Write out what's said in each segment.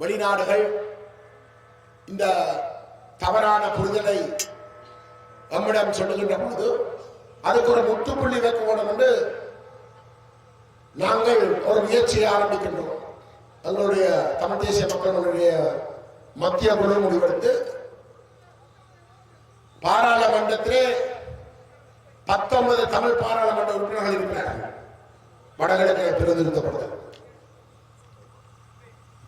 வெளிநாடுகள் இந்த தவறான புரிதலை நம்மிடம் சொல்லுகின்ற போது அதுக்கு ஒரு முற்றுப்புள்ளி வைக்க வேண்டும் என்று நாங்கள் ஒரு முயற்சியை ஆரம்பிக்கின்றோம். எங்களுடைய தமிழ் தேசிய மக்களுடைய மத்திய குழு முடிவெடுத்து பாராளுமன்றத்திலே பத்தொன்பது தமிழ் பாராளுமன்ற உறுப்பினர்கள் இருக்கிறார்கள். வடகிழக்கு பிரதிநிதித்துவப்படுதல்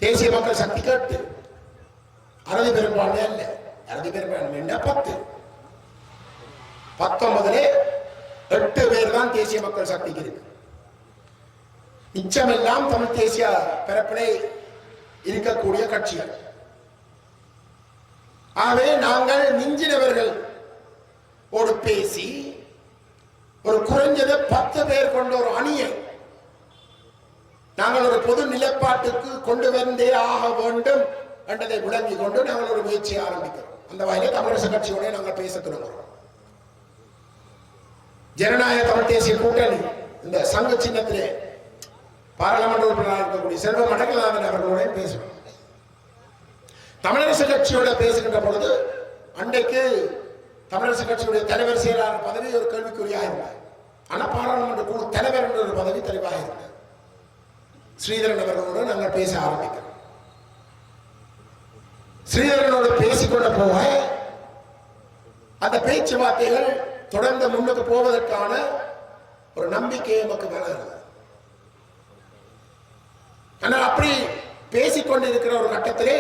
தேசிய மக்கள் சக்தி கேட்டு. அறுதி பெரும்பான்மை அல்ல. அறுதி பெரும்பான்மை என்ன? பத்து. பத்தொன்பதுலே எட்டு பேர் தான் தேசிய மக்கள் சக்திக்கு இருக்கு. மிச்சமெல்லாம் தமிழ் தேசிய பிறப்பிலே இருக்கக்கூடிய கட்சிகள். ஆகவே நாங்கள் மிஞ்சினவர்கள் ஓடு பேசி ஒரு குறைஞ்சது பத்து பேர் கொண்ட ஒரு அணியை பொது நிலைப்பாட்டுக்கு கொண்டு வந்தே ஆக வேண்டும் என்றதை விளங்கி கொண்டு நாங்கள் ஒரு முயற்சியை ஆரம்பிக்கிறோம். அந்த வகையில் தமிழரசு கட்சியோட நாங்கள் பேச தொடங்குறோம். ஜனநாயக தமிழ் தேசிய கூட்டணி இந்த சங்க சின்னத்திலே பாராளுமன்ற உறுப்பினராக இருக்கக்கூடிய செல்வ மடக்கலாதன் அவர்களோட பேசுவோம் தமிழரசு கட்சியோட பேசுகின்ற பொழுது அன்றைக்கு தமிழரசு கட்சியுடைய தலைவர் செயலாளர் பதவி ஒரு கேள்விக்குறியாக இருந்தார் ஆனா பாராளுமன்ற குழு தலைவர் என்ற ஒரு பதவி தெளிவாக இருந்தார் ஸ்ரீதரன் அவர்களோடு நாங்கள் பேச ஆரம்பிக்கிறோம் ஸ்ரீதரனோடு பேசிக்கொண்ட போக அந்த பேச்சுவார்த்தைகள் தொடர்ந்து முன்னுக்கு போவதற்கான ஒரு நம்பிக்கை நமக்கு வளருது ஆனால் அப்படி பேசிக்கொண்டு இருக்கிற ஒரு கட்டத்திலே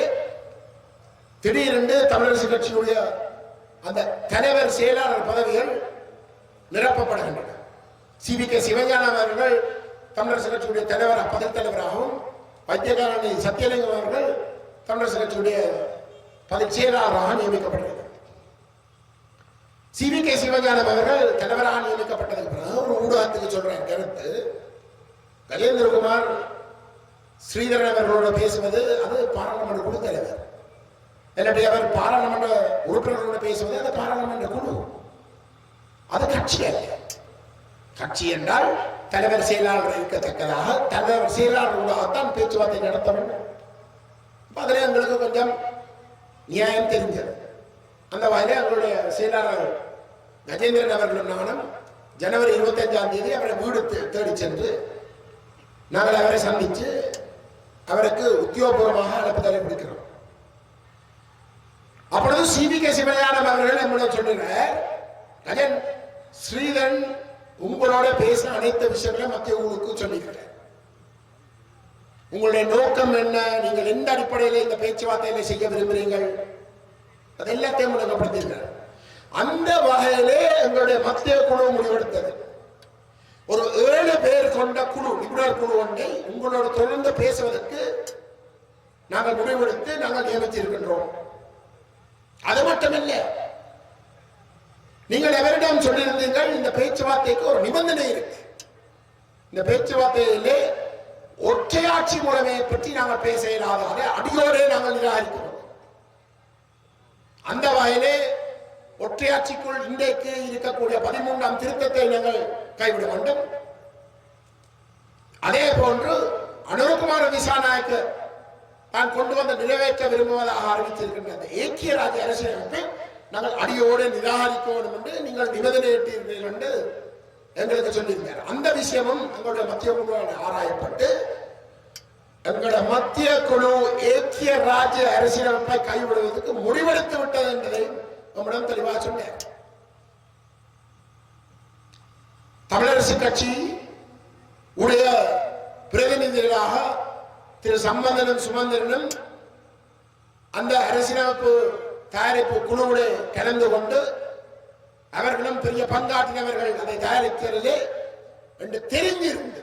திடீரென்று தமிழரசு கட்சியுடைய அந்த தலைவர் செயலாளர் பதவிகள் நிரப்பப்படுகின்றன. சி வி கே சிவஞானம் அவர்கள் தமிழரசு கட்சியுடைய தலைவர் பதவி தலைவராகவும் வைத்தியகாரணி சத்தியலிங்கம் அவர்கள் தமிழரசு கட்சியுடைய பதில் செயலாளராக நியமிக்கப்பட்டிருக்கிறார். சி வி கே சிவஞானம் அவர்கள் தலைவராக நியமிக்கப்பட்டதுக்கு பிறகு ஒரு ஊடகத்துக்கு சொல்றேன் கருத்து. கஜேந்திரகுமார் ஸ்ரீதரன் அவர்களோட பேசுவது அது பாராளுமன்ற குழு தலைவர். இல்லாட்டி அவர் பாராளுமன்ற உறுப்பினர்களோட பேசுவது அது பாராளுமன்ற குழு. அது கட்சி அல்ல. கட்சி என்றால் தலைவர் செயலாளர் இருக்கத்தக்கதாக தலைவர் செயலாளர்களாகத்தான் பேச்சுவார்த்தை நடத்த வேண்டும் அதில் எங்களுக்கு கொஞ்சம் நியாயம் தெரிஞ்சது. அந்த வகையில் எங்களுடைய செயலாளர் கஜேந்திரன் அவர்கள் நானும் ஜனவரி இருபத்தஞ்சாம் தேதி அவரை வீடு தேடி சென்று நாங்கள் அவரை சந்தித்து அவருக்கு உத்தியோகபூர்வமாக அழைப்புதலை கொடுக்கிறோம் அப்பொழுது சிபி கே. சிவஞானம் அவர்கள் நம்மளும் சொல்லுகிறார் கஜன் ஸ்ரீதன் உங்களோட பேசின அனைத்து விஷயங்களையும் மத்திய உங்களுக்கு சொல்லிக்கிறேன். உங்களுடைய நோக்கம் என்ன? நீங்கள் எந்த அடிப்படையில் இந்த பேச்சுவார்த்தையில செய்ய விரும்புகிறீர்கள் அது எல்லாத்தையும் முழங்கப்படுத்தியிருக்கிறார் அந்த வகையிலே எங்களுடைய மத்திய குழு முடிவெடுத்தது. ஒரு ஏழு பேர் கொண்ட குழு நிபுணர் குழு ஒன்றை உங்களோட தொடர்ந்து பேசுவதற்கு நாங்கள் முடிவெடுத்து நாங்கள் நியமித்திருக்கின்றோம். அது மட்டுமில்லை நீங்கள் எவரிடம் சொல்லியிருந்தீர்கள் இந்த பேச்சுவார்த்தைக்கு ஒரு நிபந்தனை இருக்கு. இந்த பேச்சுவார்த்தையிலே ஒற்றையாட்சி முறைமையை பற்றி நாங்கள் பேச இயலாத. அடியோடே நாங்கள் நிராகரிக்கிறோம். அந்த வகையிலே ஒற்றையாட்சிக்குள் இன்றைக்கு இருக்கக்கூடிய பதிமூன்றாம் திருத்தத்தை நாங்கள் கைவிட வேண்டும். அதே போன்று அனுரகுமார விசாநாயக்கு தான் கொண்டு வந்து நிறைவேற்ற விரும்புவதாக அறிவித்திருக்கின்ற அந்த ஏக்கிய ராஜ்ய அரசியலமைப்பை நாங்கள் அடியோடு நிராகரிக்க வேண்டும் என்று நீங்கள் நிபந்தனையிட்டீர்கள் என்று எங்களுக்கு சொல்லியிருந்தார். அந்த விஷயமும் எங்களுடைய மத்திய குழு ஆராயப்பட்டு எங்களுடைய மத்திய குழு ஏக்கிய ராஜ்ய அரசியலமைப்பை கைவிடுவதற்கு முடிவெடுத்து விட்டது என்பதை நம்மிடம் தெளிவாக சொன்னார். தமிழரசு கட்சி உடைய பிரதிநிதிகளாக திரு சம்பந்தனும் சுமந்திரனும் அந்த அரசியலமைப்பு தயாரிப்பு குழுவோடு கலந்து கொண்டு அவர்களும் பெரிய பங்காற்றினவர்கள் அதை தயாரிக்கிறதே என்று தெரிஞ்சிருந்தது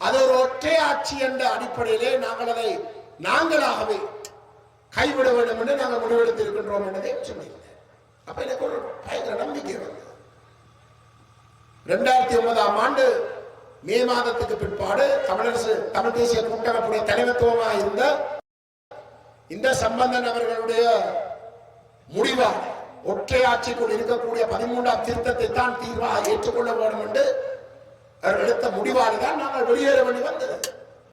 அது ஒரு ஒற்றை ஆட்சி என்ற அடிப்படையிலே நாங்கள் அதை நாங்களாகவே கைவிட வேண்டும் என்று நாங்கள் முடிவெடுத்திருக்கின்றோம் என்பதை சொன்னீங்க அப்ப எனக்கு ஒரு பயங்கர நம்பிக்கை வந்தது. ரெண்டாயிரத்தி ஒன்பதாம் ஆண்டு மே மாதத்துக்கு பிற்பாடு தமிழரசு தமிழ் தேசிய கூட்டமைப்புடைய தலைமைத்துவமாக இருந்த இந்த சம்பந்தன் அவர்களுடைய முடிவாக ஒற்றை ஆட்சிக்குள் இருக்கக்கூடிய பதிமூன்றாம் திருத்தத்தை தான் தீர்வாக ஏற்றுக்கொள்ள வேண்டும் என்று அவர் எடுத்த முடிவாக தான் நாங்கள் வெளியேற வேண்டி வந்தது.